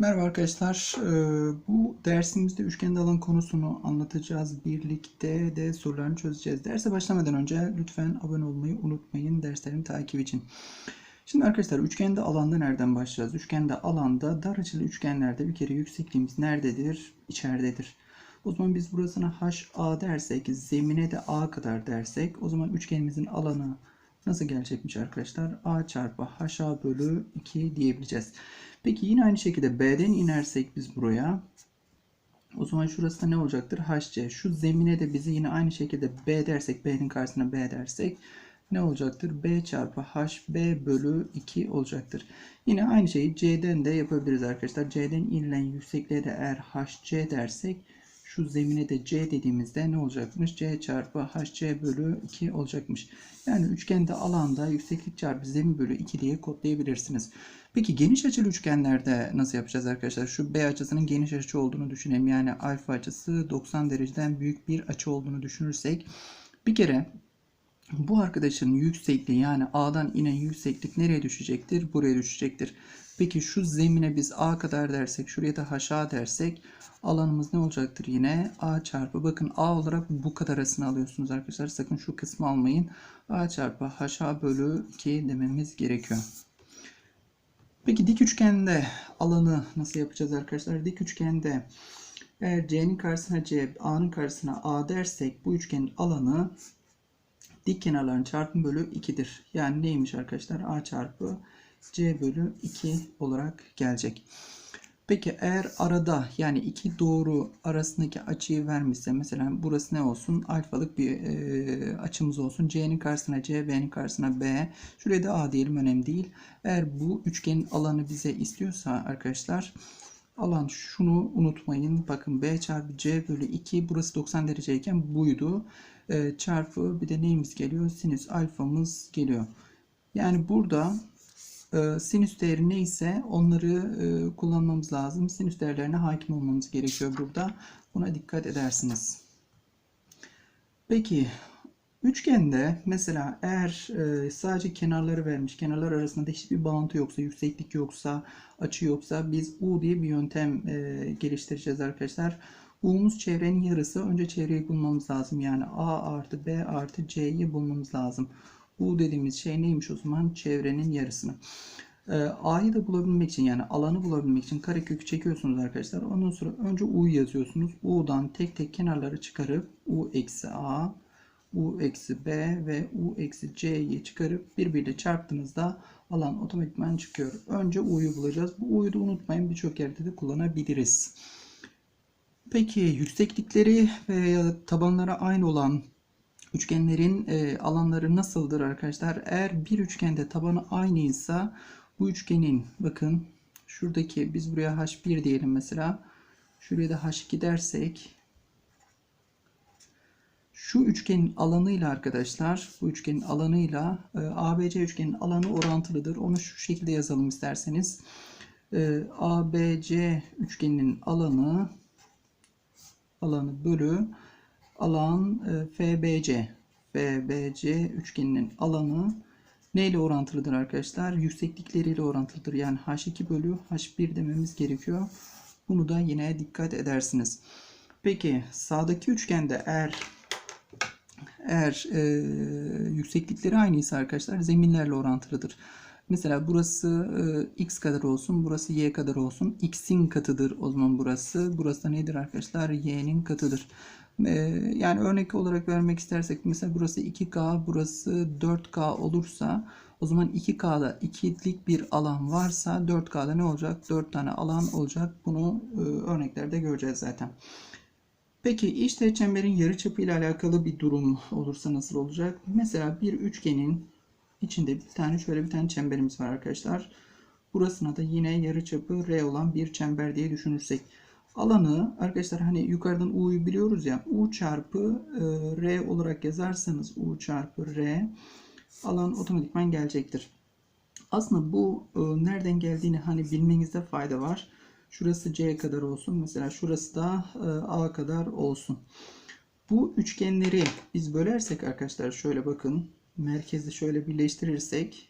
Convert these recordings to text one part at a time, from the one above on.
Merhaba arkadaşlar. Ee, Bu dersimizde üçgende alan konusunu anlatacağız. Birlikte de sorularını çözeceğiz. Derse başlamadan önce lütfen abone olmayı unutmayın derslerin takip için. Şimdi arkadaşlar üçgende alanda nereden başlayacağız? Üçgende alanda dar açılı üçgenlerde bir kere yüksekliğimiz nerededir? İçeridedir. O zaman biz burasına HA dersek, zemine de A kadar dersek o zaman üçgenimizin alanı nasıl gelecekmiş arkadaşlar? A çarpı HA bölü 2 diyebileceğiz. Peki yine aynı şekilde B'den inersek biz buraya o zaman şurası da ne olacaktır? HC. Şu zemine de bizi yine aynı şekilde B dersek, B'nin karşısına B dersek ne olacaktır? B çarpı HB bölü 2 olacaktır. Yine aynı şeyi C'den de yapabiliriz arkadaşlar. C'den inilen yüksekliğe de eğer HC dersek şu zemine de C dediğimizde ne olacakmış? C çarpı HC bölü 2 olacakmış. Yani üçgende alanda yükseklik çarpı zemin bölü 2 diye kodlayabilirsiniz. Peki geniş açılı üçgenlerde nasıl yapacağız arkadaşlar? Şu B açısının geniş açı olduğunu düşünelim. Yani alfa açısı 90 dereceden büyük bir açı olduğunu düşünürsek bir kere bu arkadaşın yüksekliği yani A'dan inen yükseklik nereye düşecektir? Buraya düşecektir. Peki şu zemine biz A kadar dersek, şuraya da HA dersek alanımız ne olacaktır yine? A çarpı bakın A olarak bu kadar arasını alıyorsunuz arkadaşlar. Sakın şu kısmı almayın. A çarpı HA bölü 2 dememiz gerekiyor. Peki dik üçgende alanı nasıl yapacağız arkadaşlar? Dik üçgende eğer C'nin karşısına C, A'nın karşısına A dersek bu üçgenin alanı dik kenarların çarpımı bölü 2'dir. Yani neymiş arkadaşlar? A çarpı C bölü 2 olarak gelecek. Peki eğer arada yani iki doğru arasındaki açıyı vermişse mesela burası ne olsun? Alfalık bir e, açımız olsun. C'nin karşısına C, B'nin karşısına B. Şuraya da A diyelim önemli değil. Eğer bu üçgenin alanı bize istiyorsa arkadaşlar alan şunu unutmayın. Bakın B çarpı C bölü 2 burası 90 dereceyken buydu. E, çarpı bir de neyimiz geliyor? Sinüs alfamız geliyor. Yani burada sinüs değeri neyse onları e, kullanmamız lazım. Sinüs değerlerine hakim olmamız gerekiyor burada. Buna dikkat edersiniz. Peki üçgende mesela eğer e, sadece kenarları vermiş, kenarlar arasında hiçbir bağıntı yoksa, yükseklik yoksa, açı yoksa biz U diye bir yöntem e, geliştireceğiz arkadaşlar. U'muz çevrenin yarısı. Önce çevreyi bulmamız lazım. Yani A artı B artı C'yi bulmamız lazım. U dediğimiz şey neymiş o zaman? Çevrenin yarısını. Ee, A'yı da bulabilmek için yani alanı bulabilmek için karekökü çekiyorsunuz arkadaşlar. Ondan sonra önce U'yu yazıyorsunuz. U'dan tek tek kenarları çıkarıp U eksi A, U eksi B ve U eksi C'yi çıkarıp birbiriyle çarptığınızda alan otomatikman çıkıyor. Önce U'yu bulacağız. Bu U'yu da unutmayın birçok yerde de kullanabiliriz. Peki yükseklikleri ve tabanlara aynı olan üçgenlerin e, alanları nasıldır arkadaşlar? Eğer bir üçgende tabanı aynıysa bu üçgenin bakın şuradaki biz buraya H1 diyelim mesela. Şuraya da H2 dersek şu üçgenin alanıyla arkadaşlar bu üçgenin alanıyla e, ABC üçgenin alanı orantılıdır. Onu şu şekilde yazalım isterseniz. E, ABC üçgeninin alanı alanı bölü alan e, FBC. FBC üçgeninin alanı neyle orantılıdır arkadaşlar? Yükseklikleriyle orantılıdır. Yani H2 bölü H1 dememiz gerekiyor. Bunu da yine dikkat edersiniz. Peki sağdaki üçgende eğer eğer e, yükseklikleri aynıysa arkadaşlar zeminlerle orantılıdır. Mesela burası e, x kadar olsun, burası y kadar olsun. x'in katıdır o zaman burası. Burası da nedir arkadaşlar? y'nin katıdır. E, yani örnek olarak vermek istersek mesela burası 2k, burası 4k olursa o zaman 2k'da ikilik bir alan varsa 4k'da ne olacak? 4 tane alan olacak. Bunu e, örneklerde göreceğiz zaten. Peki işte çemberin yarıçapı ile alakalı bir durum olursa nasıl olacak? Mesela bir üçgenin içinde bir tane şöyle bir tane çemberimiz var arkadaşlar. Burasına da yine yarıçapı R olan bir çember diye düşünürsek. Alanı arkadaşlar hani yukarıdan U'yu biliyoruz ya. U çarpı e, R olarak yazarsanız U çarpı R alan otomatikman gelecektir. Aslında bu e, nereden geldiğini hani bilmenizde fayda var. Şurası C kadar olsun. Mesela şurası da e, A kadar olsun. Bu üçgenleri biz bölersek arkadaşlar şöyle bakın. Merkezi şöyle birleştirirsek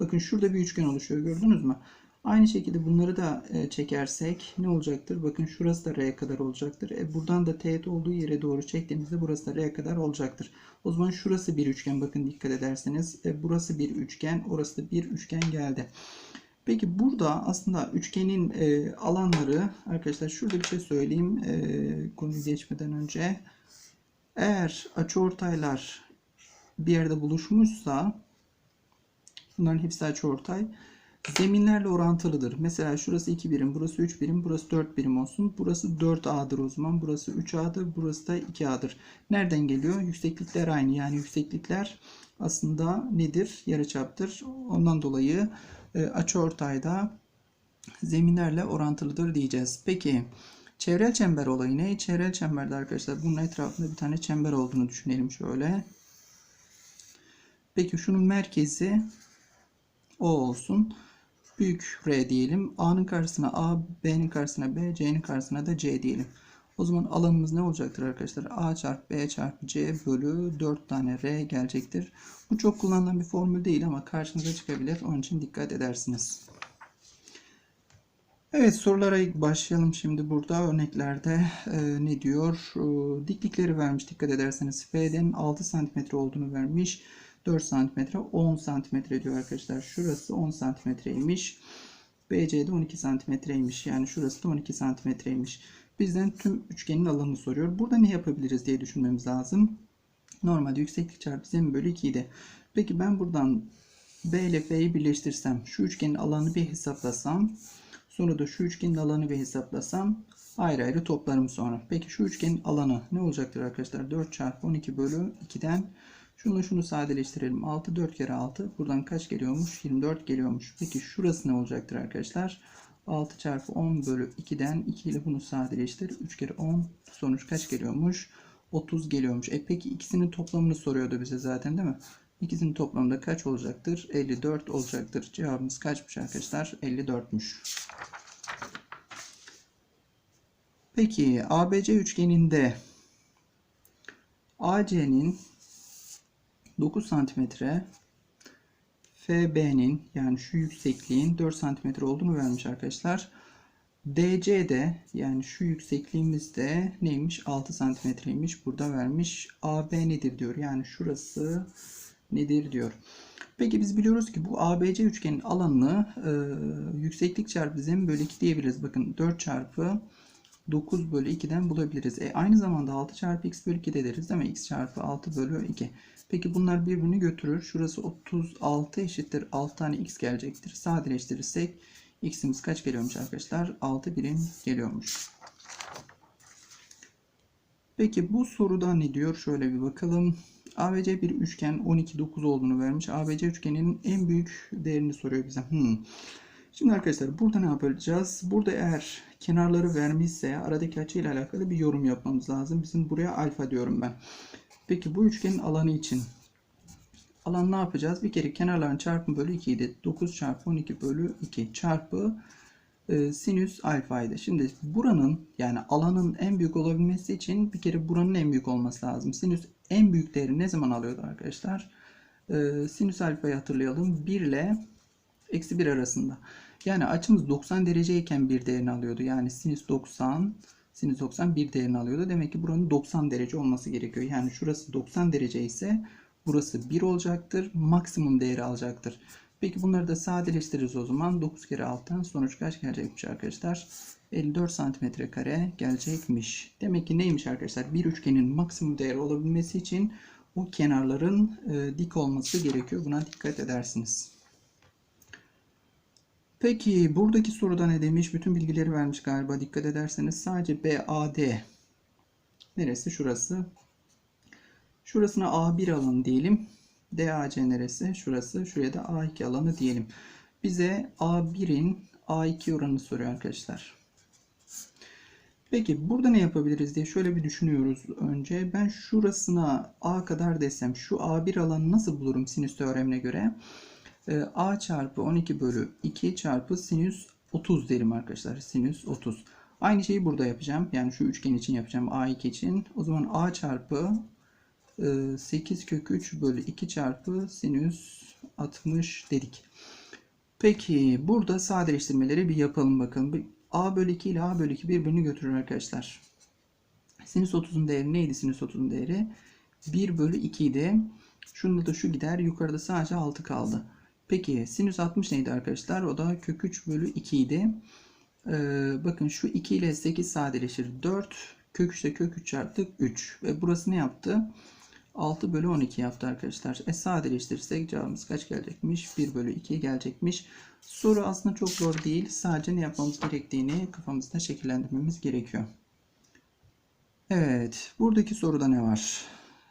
bakın şurada bir üçgen oluşuyor gördünüz mü? Aynı şekilde bunları da e, çekersek ne olacaktır? Bakın şurası da R'ye kadar olacaktır. E, buradan da teğet olduğu yere doğru çektiğimizde burası da R'ye kadar olacaktır. O zaman şurası bir üçgen. Bakın dikkat ederseniz. E, burası bir üçgen. Orası da bir üçgen geldi. Peki burada aslında üçgenin e, alanları arkadaşlar şurada bir şey söyleyeyim e, konuyu geçmeden önce. Eğer açıortaylar bir yerde buluşmuşsa bunların hepsi açıortay zeminlerle orantılıdır. Mesela şurası 2 birim, burası 3 birim, burası 4 birim olsun. Burası 4A'dır o zaman. Burası 3A'dır, burası da 2A'dır. Nereden geliyor? Yükseklikler aynı. Yani yükseklikler aslında nedir? Yarıçaptır. Ondan dolayı e, açıortayda zeminlerle orantılıdır diyeceğiz. Peki çevrel çember olayı ne? Çevrel çemberde arkadaşlar bunun etrafında bir tane çember olduğunu düşünelim şöyle. Peki şunun merkezi O olsun. Büyük R diyelim. A'nın karşısına A, B'nin karşısına B, C'nin karşısına da C diyelim. O zaman alanımız ne olacaktır arkadaşlar? A çarpı B çarpı C bölü 4 tane R gelecektir. Bu çok kullanılan bir formül değil ama karşınıza çıkabilir. Onun için dikkat edersiniz. Evet sorulara başlayalım şimdi burada örneklerde e, ne diyor? E, diklikleri vermiş dikkat ederseniz. F'den 6 cm olduğunu vermiş. 4 cm 10 cm diyor arkadaşlar. Şurası 10 cm'ymiş. BC'de 12 cm'ymiş. Yani şurası da 12 cm'ymiş. Bizden tüm üçgenin alanını soruyor. Burada ne yapabiliriz diye düşünmemiz lazım. Normalde yükseklik çarpı zemin bölü 2 idi. Peki ben buradan B ile F'yi birleştirsem şu üçgenin alanını bir hesaplasam sonra da şu üçgenin alanını bir hesaplasam ayrı ayrı toplarım sonra. Peki şu üçgenin alanı ne olacaktır arkadaşlar? 4 çarpı 12 bölü 2'den şunu şunu sadeleştirelim. 6 4 kere 6 buradan kaç geliyormuş? 24 geliyormuş. Peki şurası ne olacaktır arkadaşlar? 6 çarpı 10 bölü 2'den 2 ile bunu sadeleştir. 3 kere 10 sonuç kaç geliyormuş? 30 geliyormuş. E peki ikisinin toplamını soruyordu bize zaten değil mi? İkisinin toplamında kaç olacaktır? 54 olacaktır. Cevabımız kaçmış arkadaşlar? 54'müş. Peki ABC üçgeninde AC'nin 9 santimetre FB'nin yani şu yüksekliğin 4 santimetre olduğunu vermiş arkadaşlar. DC'de yani şu yüksekliğimizde neymiş? 6 santimetreymiş. Burada vermiş. AB nedir diyor. Yani şurası nedir diyor. Peki biz biliyoruz ki bu ABC üçgenin alanını e, yükseklik çarpı zemin bölü 2 diyebiliriz. Bakın 4 çarpı 9 bölü 2'den bulabiliriz. E, aynı zamanda 6 çarpı x bölü 2 de deriz değil mi? x çarpı 6 bölü 2. Peki bunlar birbirini götürür. Şurası 36 eşittir. 6 tane x gelecektir. Sadeleştirirsek x'imiz kaç geliyormuş arkadaşlar? 6 birim geliyormuş. Peki bu soruda ne diyor? Şöyle bir bakalım. ABC bir üçgen 12 9 olduğunu vermiş. ABC üçgeninin en büyük değerini soruyor bize. Hmm. Şimdi arkadaşlar burada ne yapacağız? Burada eğer kenarları vermişse aradaki açı ile alakalı bir yorum yapmamız lazım. Bizim buraya alfa diyorum ben. Peki bu üçgenin alanı için alan ne yapacağız? Bir kere kenarların çarpımı bölü 2 idi. 9 çarpı 12 bölü 2 çarpı e, sinüs alfaydı. Şimdi buranın yani alanın en büyük olabilmesi için bir kere buranın en büyük olması lazım. Sinüs en büyük değeri ne zaman alıyordu arkadaşlar? E, sinüs alfayı hatırlayalım. 1 ile eksi 1 arasında. Yani açımız 90 dereceyken bir değerini alıyordu. Yani sinüs 90 sinüs 90 bir değerini alıyordu. Demek ki buranın 90 derece olması gerekiyor. Yani şurası 90 derece ise burası 1 olacaktır. Maksimum değeri alacaktır. Peki bunları da sadeleştiririz o zaman. 9 kere 6'dan sonuç kaç gelecekmiş arkadaşlar? 54 santimetre kare gelecekmiş. Demek ki neymiş arkadaşlar? Bir üçgenin maksimum değeri olabilmesi için o kenarların e, dik olması gerekiyor. Buna dikkat edersiniz. Peki buradaki soruda ne demiş? Bütün bilgileri vermiş galiba. Dikkat ederseniz sadece BAD neresi? Şurası. Şurasına A1 alanı diyelim. DAC neresi? Şurası. Şuraya da A2 alanı diyelim. Bize A1'in A2 oranını soruyor arkadaşlar. Peki burada ne yapabiliriz diye şöyle bir düşünüyoruz önce. Ben şurasına A kadar desem şu A1 alanı nasıl bulurum sinüs teoremine göre? Ee, A çarpı 12 bölü 2 çarpı sinüs 30 derim arkadaşlar. Sinüs 30. Aynı şeyi burada yapacağım. Yani şu üçgen için yapacağım. A2 için. O zaman A çarpı 8 e, kök 3 bölü 2 çarpı sinüs 60 dedik. Peki burada sadeleştirmeleri bir yapalım bakalım. A bölü 2 ile a bölü 2 birbirini götürür arkadaşlar. Sinüs 30'un değeri neydi sinüs 30'un değeri? 1 bölü 2 idi. Şunda da şu gider. Yukarıda sadece 6 kaldı. Peki sinüs 60 neydi arkadaşlar? O da kök 3 bölü 2 idi. Ee, bakın şu 2 ile 8 sadeleşir. 4. Kök 3 ile kök 3 çarptık 3. Ve burası ne yaptı? 6 bölü 12 yaptı arkadaşlar. E sadeleştirirsek cevabımız kaç gelecekmiş? 1 bölü 2 gelecekmiş. Soru aslında çok zor değil. Sadece ne yapmamız gerektiğini kafamızda şekillendirmemiz gerekiyor. Evet. Buradaki soruda ne var?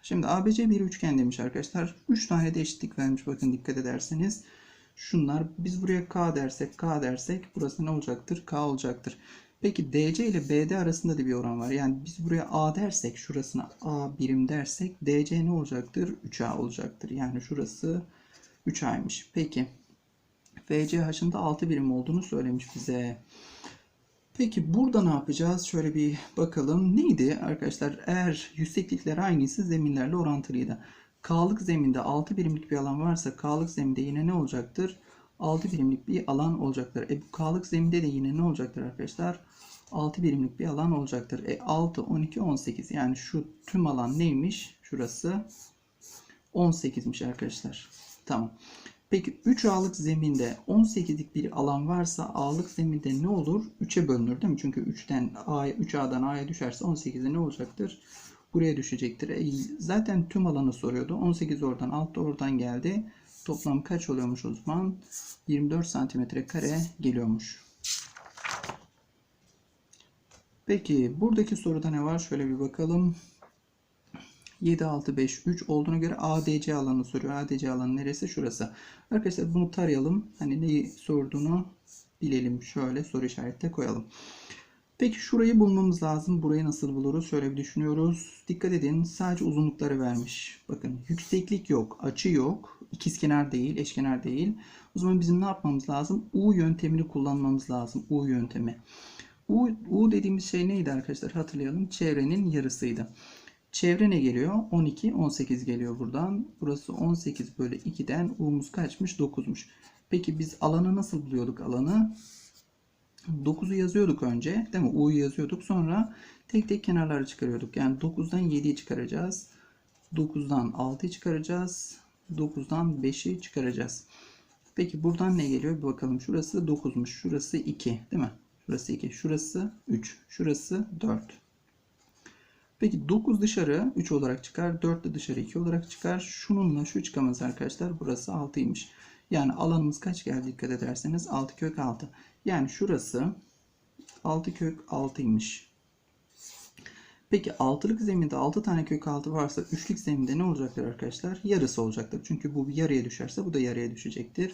Şimdi ABC bir üçgen demiş arkadaşlar. 3 tane de eşitlik vermiş. Bakın dikkat ederseniz. Şunlar biz buraya K dersek K dersek burası ne olacaktır? K olacaktır. Peki DC ile BD arasında da bir oran var. Yani biz buraya A dersek şurasına A birim dersek DC ne olacaktır? 3A olacaktır. Yani şurası 3A'ymış. Peki. FCH'ın da 6 birim olduğunu söylemiş bize. Peki burada ne yapacağız? Şöyle bir bakalım. Neydi arkadaşlar? Eğer yükseklikler aynıysa zeminlerle orantılıydı. K'lık zeminde 6 birimlik bir alan varsa K'lık zeminde yine ne olacaktır? 6 birimlik bir alan olacaktır. E bu K'lık zeminde de yine ne olacaktır arkadaşlar? 6 birimlik bir alan olacaktır. E 6, 12, 18. Yani şu tüm alan neymiş? Şurası 18'miş arkadaşlar. Tamam. Peki 3 A'lık zeminde 18'lik bir alan varsa A'lık zeminde ne olur? 3'e bölünür değil mi? Çünkü 3'ten A'ya 3A'dan A'ya düşerse 18'de ne olacaktır? Buraya düşecektir. E, zaten tüm alanı soruyordu. 18 oradan 6 oradan geldi. Toplam kaç oluyormuş o zaman? 24 santimetre kare geliyormuş. Peki buradaki soruda ne var? Şöyle bir bakalım. 7, 6, 5, 3 olduğuna göre ADC alanı soruyor. ADC alanı neresi? Şurası. Arkadaşlar bunu tarayalım. Hani neyi sorduğunu bilelim. Şöyle soru işaretle koyalım. Peki şurayı bulmamız lazım. Burayı nasıl buluruz? Şöyle bir düşünüyoruz. Dikkat edin. Sadece uzunlukları vermiş. Bakın yükseklik yok. Açı yok. İkizkenar değil. Eşkenar değil. O zaman bizim ne yapmamız lazım? U yöntemini kullanmamız lazım. U yöntemi. U, U dediğimiz şey neydi arkadaşlar? Hatırlayalım. Çevrenin yarısıydı. Çevre ne geliyor? 12, 18 geliyor buradan. Burası 18 bölü 2'den U'muz kaçmış? 9'muş. Peki biz alanı nasıl buluyorduk alanı? 9'u yazıyorduk önce. Değil mi? U'yu yazıyorduk. Sonra tek tek kenarları çıkarıyorduk. Yani 9'dan 7'yi çıkaracağız. 9'dan 6'yı çıkaracağız. 9'dan 5'i çıkaracağız. Peki buradan ne geliyor? Bir bakalım. Şurası 9'muş. Şurası 2. Değil mi? Şurası 2. Şurası 3. Şurası 4. Peki 9 dışarı 3 olarak çıkar. 4 de dışarı 2 olarak çıkar. Şununla şu çıkamaz arkadaşlar. Burası 6'ymış. Yani alanımız kaç geldi dikkat ederseniz 6 kök 6. Yani şurası 6 kök 6'ymış. Peki altılık zeminde 6 tane kök 6 varsa üçlük zeminde ne olacaktır arkadaşlar? Yarısı olacaktır. Çünkü bu yarıya düşerse bu da yarıya düşecektir.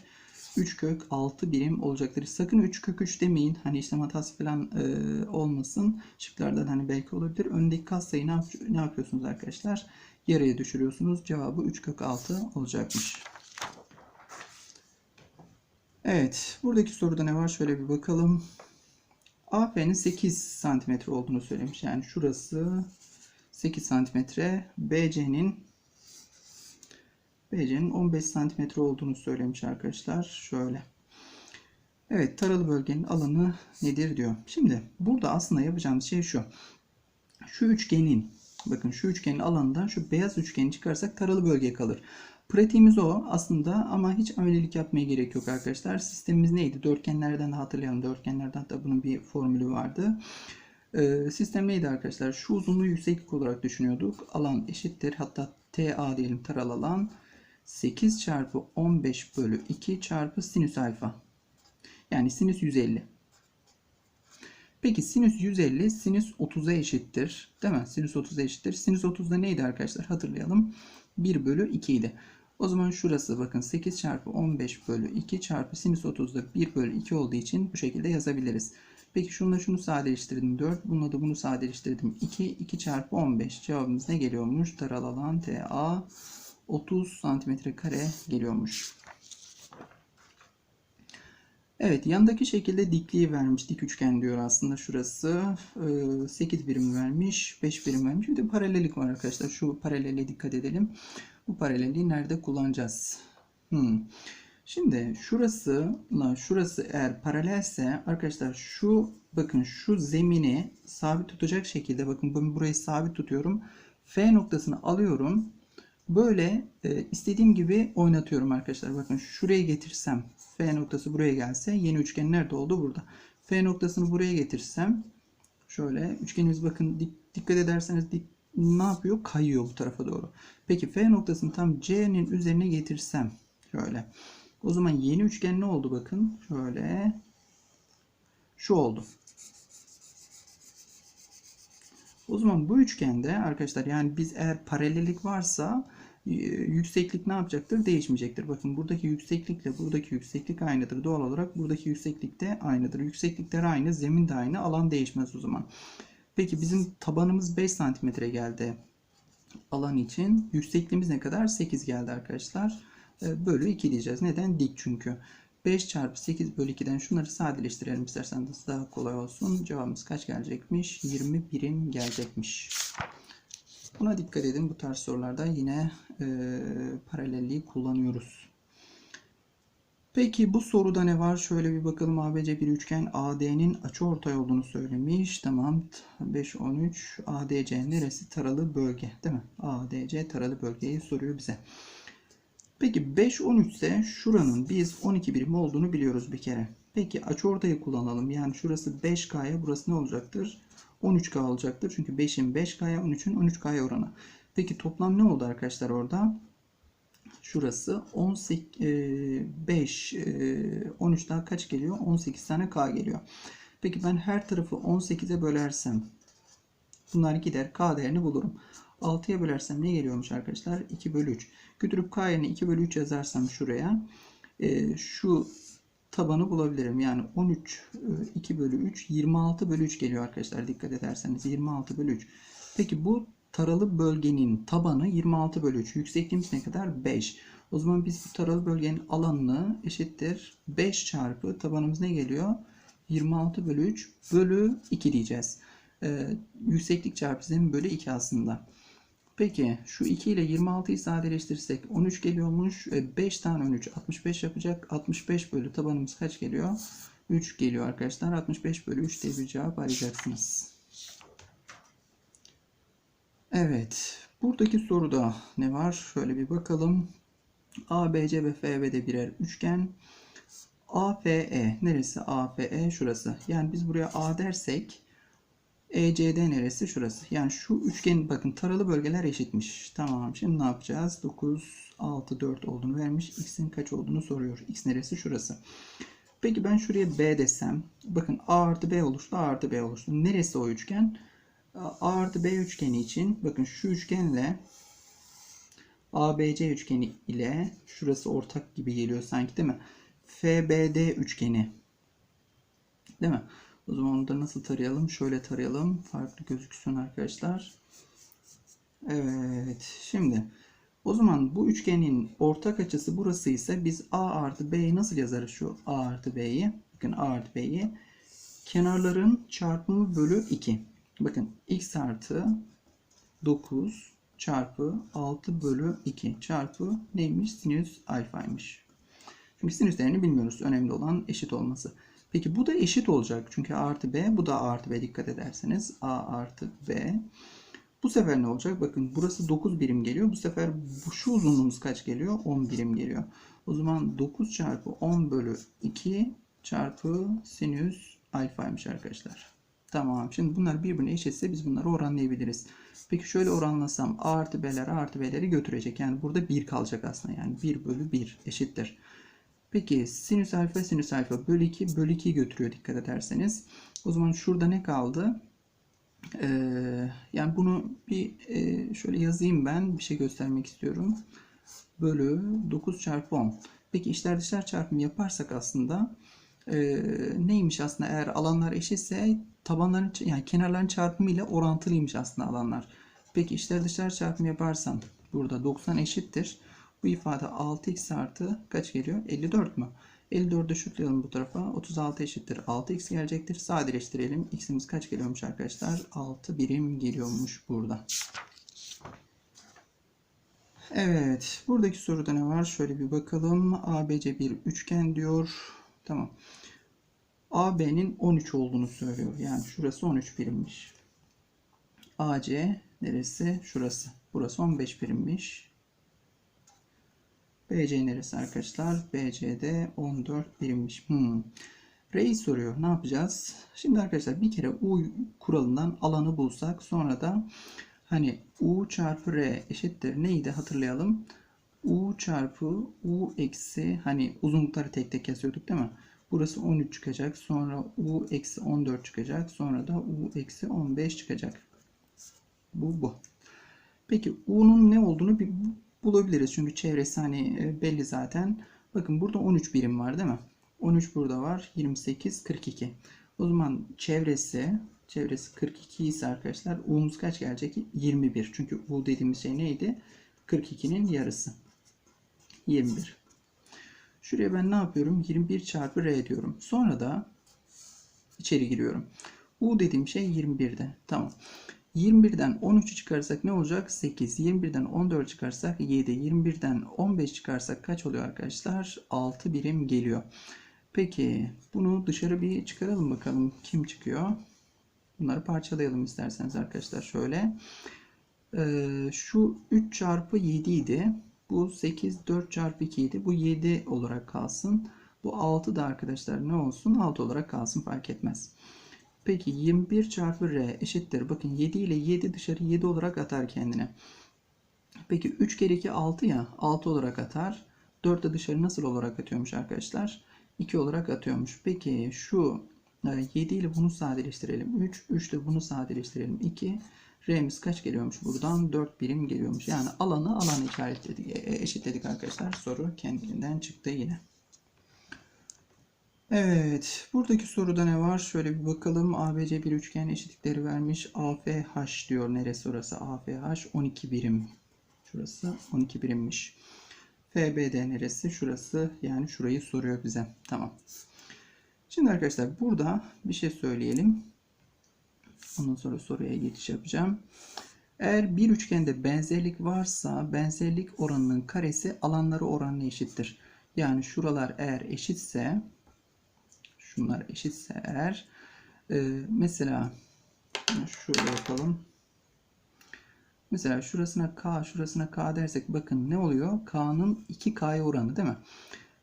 3 kök 6 birim olacaktır. Sakın 3 kök 3 demeyin. Hani işlem hatası falan e, olmasın. Şıklardan hani belki olabilir. Öndeki katsayı ne, yap ne yapıyorsunuz arkadaşlar? Yarıya düşürüyorsunuz. Cevabı 3 kök 6 olacakmış. Evet. Buradaki soruda ne var? Şöyle bir bakalım. AF'nin 8 santimetre olduğunu söylemiş. Yani şurası 8 santimetre. BC'nin BC'nin 15 santimetre olduğunu söylemiş arkadaşlar. Şöyle. Evet taralı bölgenin alanı nedir diyor. Şimdi burada aslında yapacağımız şey şu. Şu üçgenin bakın şu üçgenin alanından şu beyaz üçgeni çıkarsak taralı bölge kalır. Pratiğimiz o aslında ama hiç amelilik yapmaya gerek yok arkadaşlar. Sistemimiz neydi? Dörtgenlerden de hatırlayalım. Dörtgenlerden hatta bunun bir formülü vardı. Ee, sistem neydi arkadaşlar? Şu uzunluğu yükseklik olarak düşünüyorduk. Alan eşittir. Hatta TA diyelim taralı alan. 8 çarpı 15 bölü 2 çarpı sinüs alfa. Yani sinüs 150. Peki sinüs 150 sinüs 30'a eşittir. Değil mi? Sinüs 30'a eşittir. Sinüs 30'da neydi arkadaşlar? Hatırlayalım. 1 bölü 2 idi. O zaman şurası bakın 8 çarpı 15 bölü 2 çarpı sinüs 30'da 1 bölü 2 olduğu için bu şekilde yazabiliriz. Peki şununla şunu sadeleştirdim 4. Bununla da bunu sadeleştirdim 2. 2 çarpı 15. Cevabımız ne geliyormuş? Taralı alan TA 30 santimetre kare geliyormuş. Evet yandaki şekilde dikliği vermiş. Dik üçgen diyor aslında şurası. 8 birim vermiş. 5 birim vermiş. Bir de paralellik var arkadaşlar. Şu paralele dikkat edelim. Bu paralelliği nerede kullanacağız? Hmm. Şimdi şurasıyla şurası eğer paralelse arkadaşlar şu bakın şu zemini sabit tutacak şekilde bakın ben burayı sabit tutuyorum. F noktasını alıyorum. Böyle e, istediğim gibi oynatıyorum arkadaşlar. Bakın şuraya getirsem F noktası buraya gelse yeni üçgen nerede oldu? Burada. F noktasını buraya getirsem şöyle üçgenimiz bakın dik- dikkat ederseniz dik, ne yapıyor? Kayıyor bu tarafa doğru. Peki F noktasını tam C'nin üzerine getirsem şöyle. O zaman yeni üçgen ne oldu bakın? Şöyle. Şu oldu. O zaman bu üçgende arkadaşlar yani biz eğer paralellik varsa yükseklik ne yapacaktır? Değişmeyecektir. Bakın buradaki yükseklikle buradaki yükseklik aynıdır. Doğal olarak buradaki yükseklik de aynıdır. Yükseklikler aynı, zemin de aynı, alan değişmez o zaman. Peki bizim tabanımız 5 santimetre geldi alan için. Yüksekliğimiz ne kadar? 8 geldi arkadaşlar. E, Bölü 2 diyeceğiz. Neden? Dik çünkü. 5 çarpı 8 bölü 2'den şunları sadeleştirelim isterseniz daha kolay olsun. Cevabımız kaç gelecekmiş? 20 birim gelecekmiş. Buna dikkat edin. Bu tarz sorularda yine e, paralelliği kullanıyoruz. Peki bu soruda ne var? Şöyle bir bakalım. ABC bir üçgen AD'nin açıortay olduğunu söylemiş. Tamam. 5 13 ADC neresi? Taralı bölge, değil mi? ADC taralı bölgeyi soruyor bize. Peki 5 13 ise şuranın biz 12 birim olduğunu biliyoruz bir kere. Peki açıortayı kullanalım. Yani şurası 5K'ya burası ne olacaktır? 13K olacaktır. Çünkü 5'in 5K'ya 13'ün 13K'ya oranı. Peki toplam ne oldu arkadaşlar orada? Şurası 18 5 13 daha kaç geliyor? 18 tane K geliyor. Peki ben her tarafı 18'e bölersem bunlar gider K değerini bulurum. 6'ya bölersem ne geliyormuş arkadaşlar? 2 bölü 3. Götürüp K yerine 2 bölü 3 yazarsam şuraya e, şu tabanı bulabilirim. Yani 13 e, 2 bölü 3 26 bölü 3 geliyor arkadaşlar. Dikkat ederseniz 26 bölü 3. Peki bu taralı bölgenin tabanı 26 bölü 3. Yüksekliğimiz ne kadar? 5. O zaman biz bu taralı bölgenin alanını eşittir 5 çarpı tabanımız ne geliyor? 26 bölü 3 bölü 2 diyeceğiz. Ee, yükseklik çarpı zemin bölü 2 aslında. Peki şu 2 ile 26'yı sadeleştirirsek 13 geliyormuş. 5 tane 13 65 yapacak. 65 bölü tabanımız kaç geliyor? 3 geliyor arkadaşlar. 65 bölü 3 diye bir cevap arayacaksınız. Evet. Buradaki soruda ne var? Şöyle bir bakalım. ABC ve FB'de birer üçgen. AFE neresi? AFE şurası. Yani biz buraya A dersek ECD neresi? Şurası. Yani şu üçgen bakın taralı bölgeler eşitmiş. Tamam. Şimdi ne yapacağız? 9, 6, 4 olduğunu vermiş. X'in kaç olduğunu soruyor. X neresi? Şurası. Peki ben şuraya B desem. Bakın A artı B oluştu. A artı B oluştu. Neresi o üçgen? A artı B üçgeni için bakın şu üçgenle ABC üçgeni ile şurası ortak gibi geliyor sanki değil mi? FBD üçgeni. Değil mi? O zaman da nasıl tarayalım? Şöyle tarayalım. Farklı gözüksün arkadaşlar. Evet. Şimdi o zaman bu üçgenin ortak açısı burası ise biz A artı B'yi nasıl yazarız şu A artı B'yi? Bakın A artı B'yi. Kenarların çarpımı bölü 2. Bakın x artı 9 çarpı 6 bölü 2 çarpı neymiş? Sinüs alfaymış. Çünkü sinüs değerini bilmiyoruz. Önemli olan eşit olması. Peki bu da eşit olacak. Çünkü A artı B bu da A artı B dikkat ederseniz. A artı B. Bu sefer ne olacak? Bakın burası 9 birim geliyor. Bu sefer bu şu uzunluğumuz kaç geliyor? 10 birim geliyor. O zaman 9 çarpı 10 bölü 2 çarpı sinüs alfaymış arkadaşlar. Tamam. Şimdi bunlar birbirine eşitse biz bunları oranlayabiliriz. Peki şöyle oranlasam A artı B'ler A artı B'leri götürecek. Yani burada 1 kalacak aslında. Yani 1 bölü 1 eşittir. Peki sinüs alfa sinüs alfa bölü 2 bölü 2 götürüyor dikkat ederseniz. O zaman şurada ne kaldı? Ee, yani bunu bir e, şöyle yazayım ben. Bir şey göstermek istiyorum. Bölü 9 çarpı 10. Peki içler dışlar çarpımı yaparsak aslında e, neymiş aslında eğer alanlar eşitse tabanların yani kenarların çarpımı ile orantılıymış aslında alanlar. Peki içler dışlar çarpımı yaparsam burada 90 eşittir. Bu ifade 6x artı kaç geliyor? 54 mü? 54'ü şutlayalım bu tarafa. 36 eşittir. 6x gelecektir. Sadeleştirelim. x'imiz kaç geliyormuş arkadaşlar? 6 birim geliyormuş burada. Evet. Buradaki soruda ne var? Şöyle bir bakalım. ABC bir üçgen diyor. Tamam. AB'nin 13 olduğunu söylüyor. Yani şurası 13 birimmiş. AC neresi? Şurası. Burası 15 birimmiş. BC neresi arkadaşlar? BC'de 14 birimmiş. Hmm. R'yi soruyor. Ne yapacağız? Şimdi arkadaşlar bir kere U kuralından alanı bulsak sonra da hani U çarpı R eşittir neydi hatırlayalım. U çarpı U eksi hani uzunlukları tek tek yazıyorduk değil mi? Burası 13 çıkacak. Sonra U eksi 14 çıkacak. Sonra da U eksi 15 çıkacak. Bu bu. Peki U'nun ne olduğunu bir bulabiliriz. Çünkü çevresi hani e, belli zaten. Bakın burada 13 birim var değil mi? 13 burada var. 28, 42. O zaman çevresi çevresi 42 ise arkadaşlar U'muz kaç gelecek? 21. Çünkü U dediğimiz şey neydi? 42'nin yarısı. 21. Şuraya ben ne yapıyorum? 21 çarpı R diyorum. Sonra da içeri giriyorum. U dediğim şey 21'de. Tamam. 21'den 13'ü çıkarsak ne olacak? 8. 21'den 14 çıkarsak 7. 21'den 15 çıkarsak kaç oluyor arkadaşlar? 6 birim geliyor. Peki bunu dışarı bir çıkaralım bakalım. Kim çıkıyor? Bunları parçalayalım isterseniz arkadaşlar. Şöyle. Ee, şu 3 çarpı 7 idi. Bu 8, 4 çarpı 2 idi. Bu 7 olarak kalsın. Bu 6 da arkadaşlar ne olsun? 6 olarak kalsın fark etmez. Peki 21 çarpı R eşittir. Bakın 7 ile 7 dışarı 7 olarak atar kendine. Peki 3 kere 2 6 ya 6 olarak atar. 4 de dışarı nasıl olarak atıyormuş arkadaşlar? 2 olarak atıyormuş. Peki şu 7 ile bunu sadeleştirelim. 3. 3 ile bunu sadeleştirelim. 2. R'miz kaç geliyormuş buradan? 4 birim geliyormuş. Yani alanı alanı işaretledik, e, eşitledik arkadaşlar. Soru kendinden çıktı yine. Evet, buradaki soruda ne var? Şöyle bir bakalım. ABC bir üçgen eşitlikleri vermiş. AFH diyor. Neresi orası? AFH 12 birim. Şurası 12 birimmiş. FBD neresi? Şurası. Yani şurayı soruyor bize. Tamam. Şimdi arkadaşlar burada bir şey söyleyelim. Ondan sonra soruya geçiş yapacağım. Eğer bir üçgende benzerlik varsa benzerlik oranının karesi alanları oranına eşittir. Yani şuralar eğer eşitse şunlar eşitse eğer e, mesela şöyle yapalım. Mesela şurasına K, şurasına K dersek bakın ne oluyor? K'nın 2K'ya oranı değil mi?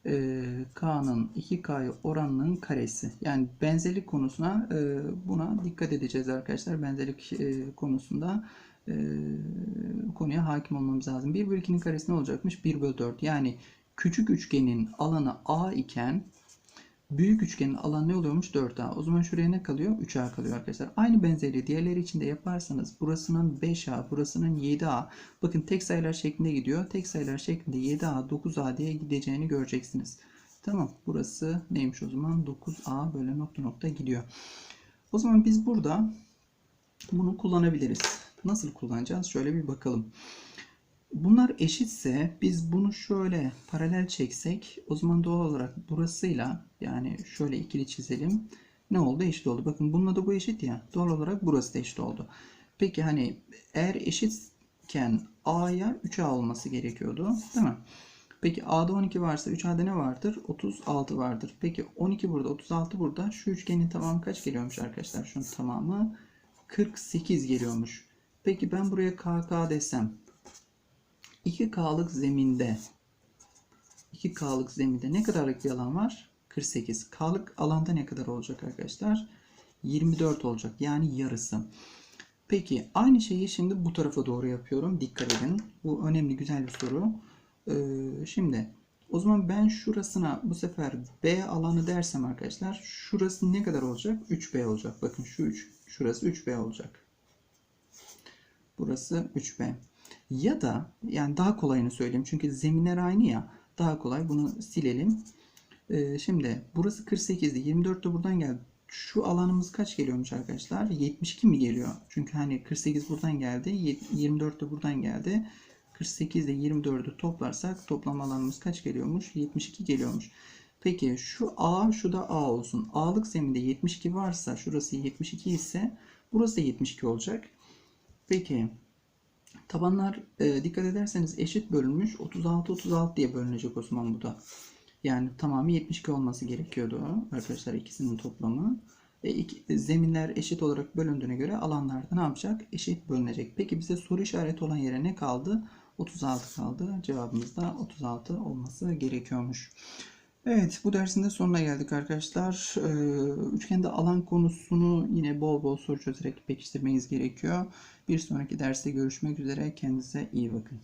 Ee, K'nın 2K oranının karesi. Yani benzerlik konusuna e, buna dikkat edeceğiz arkadaşlar. Benzerlik e, konusunda e, konuya hakim olmamız lazım. 1 bölü 2'nin karesi ne olacakmış? 1 bölü 4. Yani küçük üçgenin alanı A iken büyük üçgenin alanı ne oluyormuş? 4A. O zaman şuraya ne kalıyor? 3A kalıyor arkadaşlar. Aynı benzerliği diğerleri için de yaparsanız burasının 5A, burasının 7A. Bakın tek sayılar şeklinde gidiyor. Tek sayılar şeklinde 7A, 9A diye gideceğini göreceksiniz. Tamam. Burası neymiş o zaman? 9A böyle nokta nokta gidiyor. O zaman biz burada bunu kullanabiliriz. Nasıl kullanacağız? Şöyle bir bakalım. Bunlar eşitse biz bunu şöyle paralel çeksek o zaman doğal olarak burasıyla yani şöyle ikili çizelim. Ne oldu? Eşit oldu. Bakın bununla da bu eşit ya. Doğal olarak burası da eşit oldu. Peki hani eğer eşitken A'ya 3A olması gerekiyordu. Değil mi? Peki A'da 12 varsa 3A'da ne vardır? 36 vardır. Peki 12 burada 36 burada. Şu üçgenin tamamı kaç geliyormuş arkadaşlar? Şunun tamamı 48 geliyormuş. Peki ben buraya KK desem 2K'lık zeminde 2K'lık zeminde ne kadarlık bir alan var? 48. K'lık alanda ne kadar olacak arkadaşlar? 24 olacak. Yani yarısı. Peki aynı şeyi şimdi bu tarafa doğru yapıyorum. Dikkat edin. Bu önemli güzel bir soru. Ee, şimdi o zaman ben şurasına bu sefer B alanı dersem arkadaşlar şurası ne kadar olacak? 3B olacak. Bakın şu 3 şurası 3B olacak. Burası 3B. Ya da yani daha kolayını söyleyeyim. Çünkü zeminler aynı ya. Daha kolay. Bunu silelim. Ee, şimdi burası 48'di. 24 de buradan geldi. Şu alanımız kaç geliyormuş arkadaşlar? 72 mi geliyor? Çünkü hani 48 buradan geldi. 24 de buradan geldi. 48 ile 24'ü toplarsak toplam alanımız kaç geliyormuş? 72 geliyormuş. Peki şu A şu da A olsun. A'lık zeminde 72 varsa şurası 72 ise burası da 72 olacak. Peki Tabanlar e, dikkat ederseniz eşit bölünmüş. 36 36 diye bölünecek o zaman bu da. Yani tamamı 72 olması gerekiyordu arkadaşlar ikisinin toplamı. E, iki, zeminler eşit olarak bölündüğüne göre alanlarda ne yapacak? Eşit bölünecek. Peki bize soru işareti olan yere ne kaldı? 36 kaldı. Cevabımız da 36 olması gerekiyormuş. Evet, bu dersin de sonuna geldik arkadaşlar. Ee, üçgende alan konusunu yine bol bol soru çözerek pekiştirmeniz gerekiyor. Bir sonraki derste görüşmek üzere. Kendinize iyi bakın.